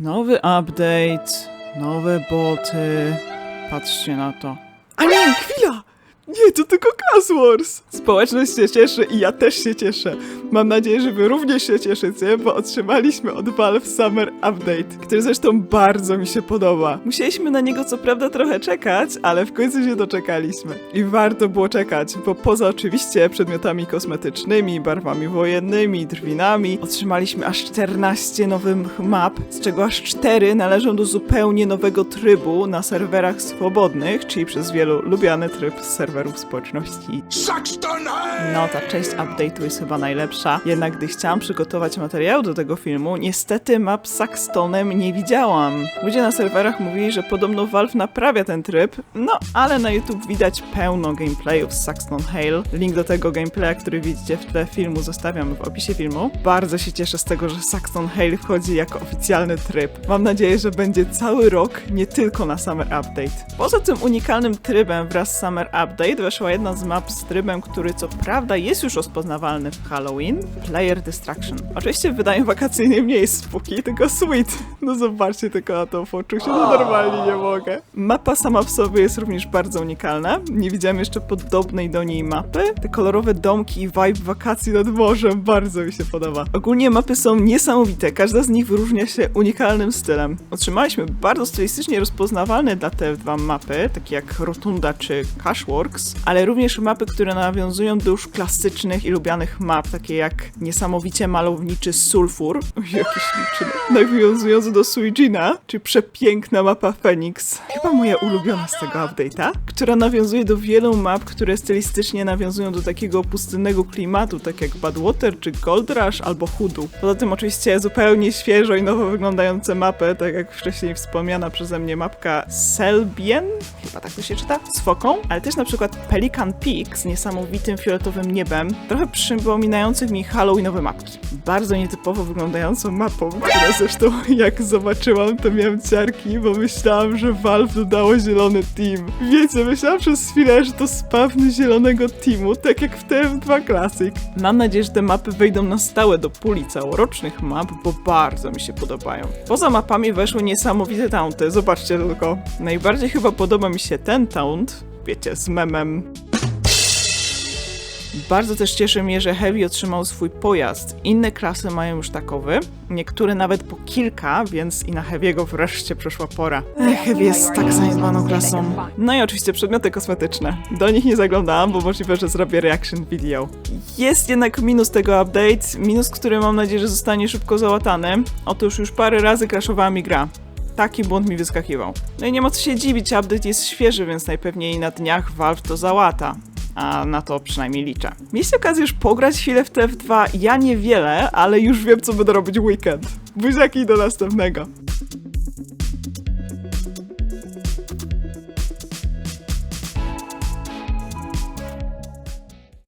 Nowy update, nowe boty. Patrzcie na to. A nie, chwila! To tylko Class Wars! Społeczność się cieszy i ja też się cieszę. Mam nadzieję, że wy również się cieszycie, bo otrzymaliśmy od Valve Summer Update, który zresztą bardzo mi się podoba. Musieliśmy na niego co prawda trochę czekać, ale w końcu się doczekaliśmy. I warto było czekać, bo poza oczywiście przedmiotami kosmetycznymi, barwami wojennymi, drwinami, otrzymaliśmy aż 14 nowych map, z czego aż 4 należą do zupełnie nowego trybu na serwerach swobodnych, czyli przez wielu lubiany tryb serwerów społeczności no, ta część update'u jest chyba najlepsza. Jednak gdy chciałam przygotować materiał do tego filmu, niestety map z Saxtonem nie widziałam. Ludzie na serwerach mówili, że podobno Valve naprawia ten tryb, no ale na YouTube widać pełno gameplayów z Saxton Hale. Link do tego gameplaya, który widzicie w tle filmu, zostawiam w opisie filmu. Bardzo się cieszę z tego, że Saxton Hale wchodzi jako oficjalny tryb. Mam nadzieję, że będzie cały rok, nie tylko na Summer Update. Poza tym unikalnym trybem wraz z Summer Update weszła jedna z map z trybem, który co prawda jest już rozpoznawalny w Halloween, Player Distraction. Oczywiście w wydaniu wakacyjnym nie jest spooky, tylko sweet. No zobaczcie tylko na to poczucie, no normalnie nie mogę. Mapa sama w sobie jest również bardzo unikalna. Nie widziałam jeszcze podobnej do niej mapy. Te kolorowe domki i vibe wakacji nad morzem bardzo mi się podoba. Ogólnie mapy są niesamowite, każda z nich wyróżnia się unikalnym stylem. Otrzymaliśmy bardzo stylistycznie rozpoznawalne dla TF2 mapy, takie jak Rotunda czy Cashworks, ale również mapy, które nawiązują do już klasycznych i lubianych map, takie jak niesamowicie malowniczy Sulfur, jakiś liczy, nawiązujący do Suijina, czy przepiękna mapa Phoenix, chyba moja ulubiona z tego update'a, która nawiązuje do wielu map, które stylistycznie nawiązują do takiego pustynnego klimatu, tak jak Badwater, czy Gold Rush, albo Hudu. Poza tym oczywiście zupełnie świeżo i nowo wyglądające mapy, tak jak wcześniej wspomniana przeze mnie mapka Selbien, chyba tak to się czyta, z foką, ale też na przykład Pelican Peak z niesamowitym fioletowym niebem, trochę przypominających mi Halloweenowe mapki. Bardzo nietypowo wyglądającą mapą, która zresztą jak zobaczyłam, to miałem ciarki, bo myślałam, że Valve dodało zielony team. Wiecie, myślałam przez chwilę, że to spawny zielonego teamu, tak jak w TF2 Classic. Mam nadzieję, że te mapy wejdą na stałe do puli całorocznych map, bo bardzo mi się podobają. Poza mapami weszły niesamowite taunty, zobaczcie tylko. Najbardziej chyba podoba mi się ten taunt, wiecie, z memem bardzo też cieszy mnie, że Heavy otrzymał swój pojazd. Inne klasy mają już takowy, niektóre nawet po kilka, więc i na Heavy'ego wreszcie przyszła pora. Ech, Heavy jest tak zaniedbaną klasą. No i oczywiście przedmioty kosmetyczne. Do nich nie zaglądałam, bo możliwe, że zrobię reaction video. Jest jednak minus tego update, minus, który mam nadzieję, że zostanie szybko załatany. Otóż już parę razy crashowała mi gra. Taki błąd mi wyskakiwał. No i nie ma co się dziwić, update jest świeży, więc najpewniej na dniach Valve to załata a na to przynajmniej liczę. Mieliście okazję już pograć chwilę w TF2? Ja niewiele, ale już wiem, co będę robić weekend. Buziaki do następnego.